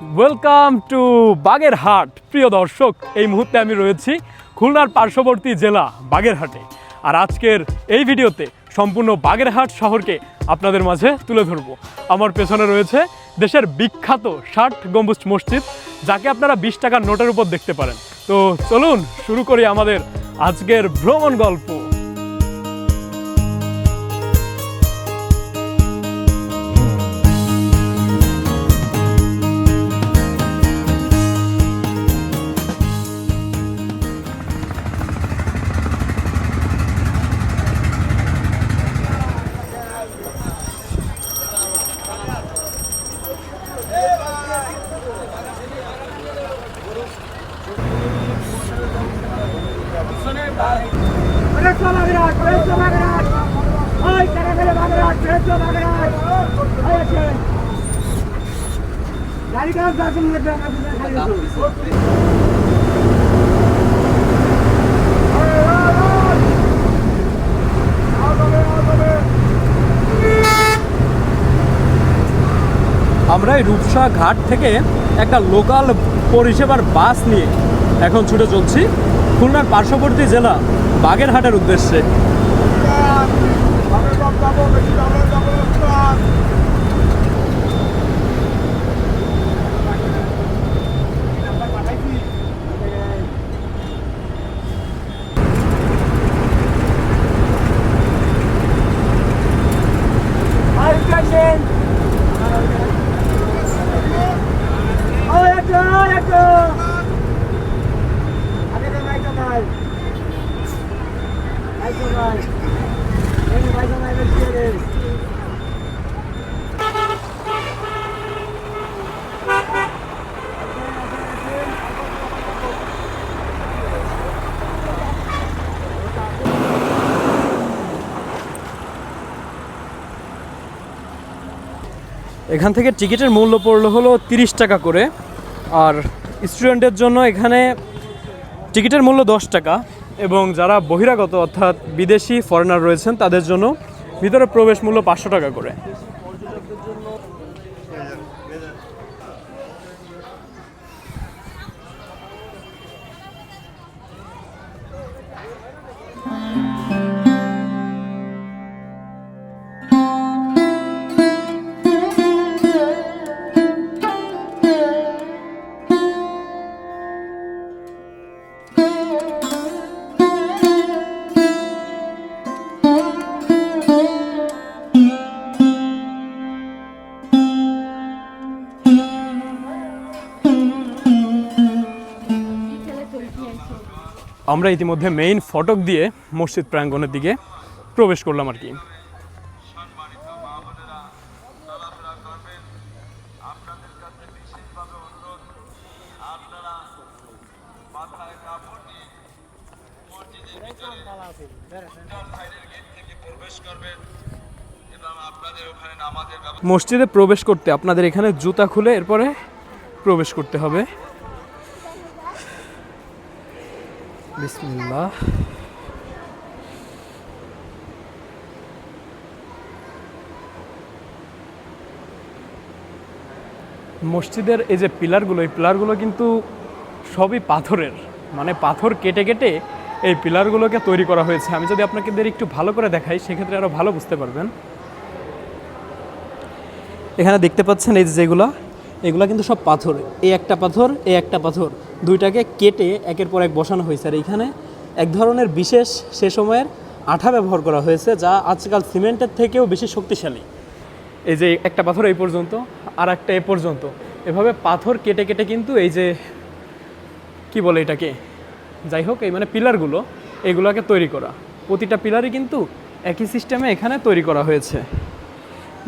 Welcome to Bagerhat প্রিয় দর্শক। এই মুহূর্তে আমি রয়েছি খুলনার পার্শ্ববর্তী জেলা বাগেরহাটে। আর আজকের এই ভিডিওতে সম্পূর্ণ বাগেরহাট শহরকে আপনাদের মাঝে তুলে ধরবো। আমার পেছনে রয়েছে দেশের বিখ্যাত ষাট গম্বুজ মসজিদ, যাকে আপনারা বিশ টাকার নোটের উপর দেখতে পারেন। তো চলুন শুরু করি আমাদের আজকের ভ্রমণ গল্প। আমরা এই রূপসা ঘাট থেকে একটা লোকাল পরিষেবার বাস নিয়ে এখন ছুটে চলছি খুলনার পার্শ্ববর্তী জেলা বাগেরহাটের উদ্দেশ্যে Ay, কাশেন ওই একটু ওই একটু আগে তো নাই তো নাই নাই তো নাই এই ভাই তো নাই বেশি রে এখান থেকে টিকিটের মূল্য পড়ল হলো তিরিশ টাকা করে। আর স্টুডেন্টের জন্য এখানে টিকিটের মূল্য দশ টাকা এবং যারা বহিরাগত অর্থাৎ বিদেশি ফরেনার রয়েছেন, তাদের জন্য ভিতরে প্রবেশ মূল্য পাঁচশো টাকা করে। আমরা ইতিমধ্যে মেইন ফটক দিয়ে মসজিদ প্রাঙ্গণের দিকে প্রবেশ করলাম আর কি। মসজিদে প্রবেশ করতে আপনাদের এখানে জুতা খুলে এরপরে প্রবেশ করতে হবে। বিসমিল্লাহ। মসজিদের এই যে পিলারগুলো, এই পিলারগুলো কিন্তু সবই পাথরের। মানে পাথর কেটে কেটে এই পিলারগুলোকে তৈরি করা হয়েছে। আমি যদি আপনাদের একটু ভালো করে দেখাই, সেক্ষেত্রে আরও ভালো বুঝতে পারবেন। এখানে দেখতে পাচ্ছেন এই যেগুলো এগুলো কিন্তু সব পাথর। এই একটা পাথর এই একটা পাথর। দুইটাকে কেটে একের পর এক বসানো হয়েছে। আর এইখানে এক ধরনের বিশেষ সে সময়ের আঠা ব্যবহার করা হয়েছে, যা আজকাল সিমেন্টের থেকেও বেশি শক্তিশালী। এই যে একটা পাথর এই পর্যন্ত আর একটা এ পর্যন্ত। এভাবে পাথর কেটে কেটে কিন্তু এই যে, কি বলে এটাকে? যাই হোক, এই মানে পিলারগুলো, এগুলোকে তৈরি করা। প্রতিটা পিলারই কিন্তু একই সিস্টেমে এখানে তৈরি করা হয়েছে।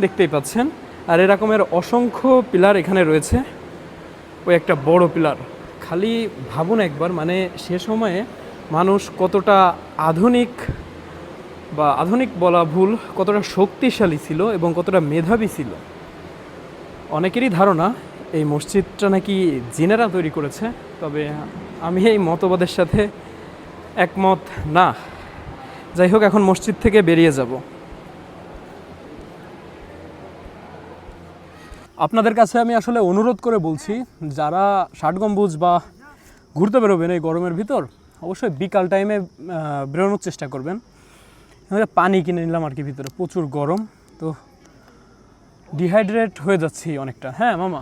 দেখতেই পাচ্ছেন। আর এরকমের অসংখ্য পিলার এখানে রয়েছে। ওই একটা বড় পিলার। খালি ভাবুন একবার মানে সে সময়ে মানুষ কতটা আধুনিক বা আধুনিক বলা ভুল, কতটা শক্তিশালী ছিল এবং কতটা মেধাবী ছিল। অনেকেরই ধারণা এই মসজিদটা নাকি জিনেরা তৈরি করেছে, তবে আমি এই মতবাদের সাথে একমত না। যাই হোক, এখন মসজিদ থেকে বেরিয়ে যাব। আপনাদের কাছে আমি আসলে অনুরোধ করে বলছি, যারা ষাট গম্বুজ বা ঘুরতে বেরোবেন এই গরমের ভিতর, অবশ্যই বিকাল টাইমে বেরোনোর চেষ্টা করবেন। পানি কিনে নিলাম আর কি ভিতরে, প্রচুর গরম। তো ডিহাইড্রেট হয়ে যাচ্ছি অনেকটা। হ্যাঁ মামা?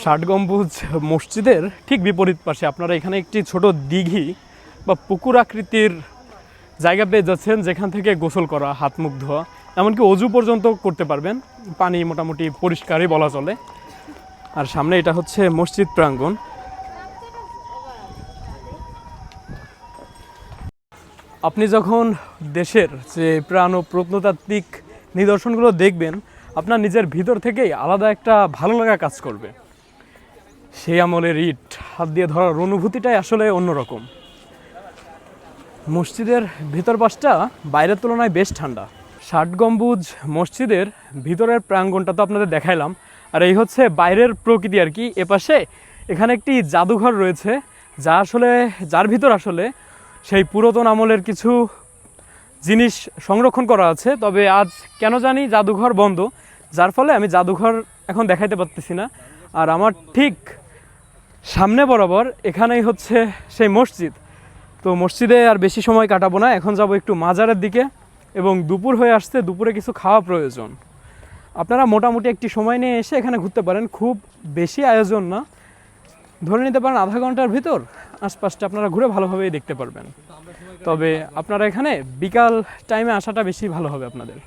ষাট গম্বুজ মসজিদের ঠিক বিপরীত পাশে আপনারা এখানে একটি ছোট দিঘি বা পুকুর আকৃতির জায়গা পেয়ে যাচ্ছেন, যেখান থেকে গোসল করা, হাত মুখ ধোয়া, এমনকি অজু পর্যন্ত করতে পারবেন। পানি মোটামুটি পরিষ্কারই বলা চলে। আর সামনে এটা হচ্ছে মসজিদ প্রাঙ্গণ। আপনি যখন দেশের যে প্রাণ ও প্রত্নতাত্ত্বিক নিদর্শনগুলো দেখবেন আপনার নিজের ভিতর থেকেই আলাদা একটা ভালো লাগা কাজ করবে। সেই আমলের ইট, হাত দিয়ে ধরার অনুভূতিটাই আসলে অন্যরকম। মসজিদের ভিতর পাশটা বাইরের তুলনায় বেশ ঠান্ডা। ষাট গম্বুজ মসজিদের ভিতরের প্রাঙ্গণটা তো আপনাদের দেখাইলাম। আর এই হচ্ছে বাইরের প্রকৃতি আর কি। এপাশে এখানে একটি জাদুঘর রয়েছে, যা আসলে, যার ভিতর আসলে সেই পুরাতন আমলের কিছু জিনিস সংরক্ষণ করা আছে। তবে আজ কেন জানি জাদুঘর বন্ধ যার ফলে আমি জাদুঘর এখন দেখাইতে পারতেছি না। আর আমার ঠিক সামনে বরাবর এখানেই হচ্ছে সেই মসজিদ। তো মসজিদে আর বেশি সময় কাটাবো না, এখন যাব একটু মাজারের দিকে এবং দুপুর হয়ে আসতে দুপুরে কিছু খাওয়া প্রয়োজন। আপনারা মোটামুটি একটি সময় নিয়ে এসে এখানে ঘুরতে পারেন, খুব বেশি আয়োজন না। ধরে নিতে পারেন আধা ঘণ্টার ভিতর আশপাশটা আপনারা ঘুরে ভালোভাবেই দেখতে পারবেন। তবে আপনারা এখানে বিকাল টাইমে আসাটা বেশি ভালো হবে আপনাদের।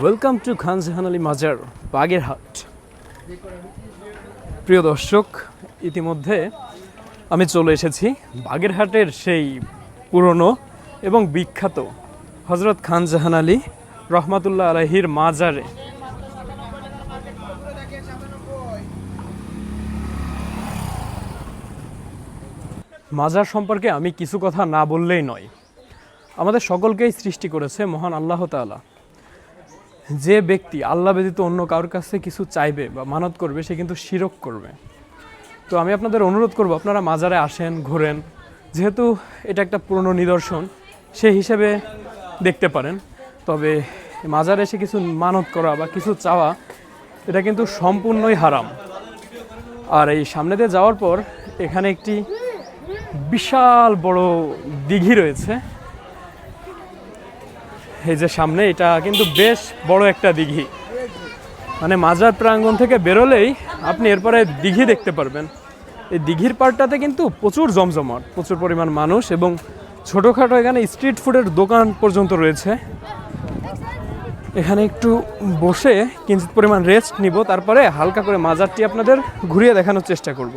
ওয়েলকাম টু খান জাহান আলী মাজার বাগেরহাট প্রিয় দর্শক, ইতিমধ্যে আমি চলে এসেছি বাগেরহাটের সেই পুরনো এবং বিখ্যাত হজরত খান জাহান আলী রহমাতুল্লাহ আলহির মাজারে। মাজার সম্পর্কে আমি কিছু কথা না বললেই নয়। আমাদের সকলকেই সৃষ্টি করেছে মহান আল্লাহ তাআলা। যে ব্যক্তি আল্লাহ ব্যতীত অন্য কারোর কাছে কিছু চাইবে বা মানত করবে, সে কিন্তু শিরক করবে। তো আমি আপনাদের অনুরোধ করব, আপনারা মাজারে আসেন, ঘোরেন। যেহেতু এটা একটা পুরনো নিদর্শন সেই হিসেবে দেখতে পারেন। তবে মাজারে এসে কিছু মানত করা বা কিছু চাওয়া, এটা কিন্তু সম্পূর্ণই হারাম। আর এই সামনে দিয়ে যাওয়ার পর এখানে একটি বিশাল বড় দিঘি রয়েছে। এই যে সামনে, এটা কিন্তু বেশ বড় একটা দিঘি। মানে মাজার প্রাঙ্গণ থেকে বেরোলেই আপনি এরপরে দিঘি দেখতে পারবেন। এই দিঘির পাড়টাতে কিন্তু প্রচুর জমজমাট, প্রচুর পরিমাণ মানুষ এবং ছোটোখাটো এখানে স্ট্রিট ফুডের দোকান পর্যন্ত রয়েছে। এখানে একটু বসে কিঞ্চিত পরিমাণ রেস্ট নিব, তারপরে হালকা করে মাজারটি আপনাদের ঘুরিয়ে দেখানোর চেষ্টা করব।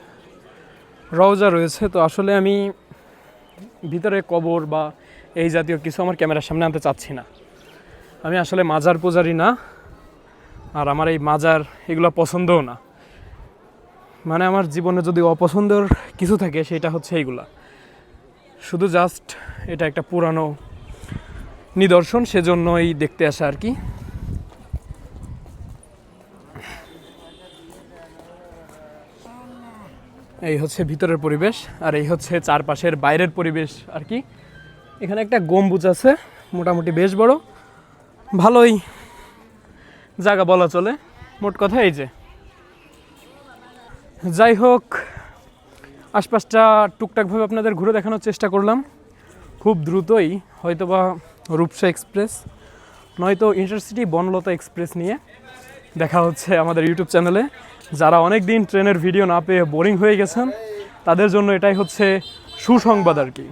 রওজা রয়েছে, তো আসলে আমি ভিতরে কবর বা এই জাতীয় কিছু আমার ক্যামেরার সামনে আনতে চাচ্ছি না। আমি আসলে মাজার পূজারি না, আর আমার এই মাজার এগুলো পছন্দও না। মানে আমার জীবনে যদি অপছন্দের কিছু থাকে, সেটা হচ্ছে এইগুলা। শুধু জাস্ট এটা একটা পুরানো নিদর্শন, সেজন্যই দেখতে আসা আর কি। এই হচ্ছে ভিতরের পরিবেশ আর এই হচ্ছে চারপাশের বাইরের পরিবেশ আর কি। এখানে একটা গম্বুজ আছে, মোটামুটি বেশ বড়। ভালোই জায়গা বলা চলে, মোট কথা এই যে। যাই হোক, আশপাশটা টুকটাকভাবে আপনাদের ঘুরে দেখানোর চেষ্টা করলাম। খুব দ্রুতই হয়তোবা রূপসা এক্সপ্রেস, নয়তো ইন্টারসিটি বনলতা এক্সপ্রেস নিয়ে দেখা হচ্ছে আমাদের ইউটিউব চ্যানেলে। যারা অনেক দিন ট্রেনের ভিডিও না পেয়ে বোরিং হয়ে গেছেন, তাদের জন্য এটাই হচ্ছে সুসংবাদ আর কি।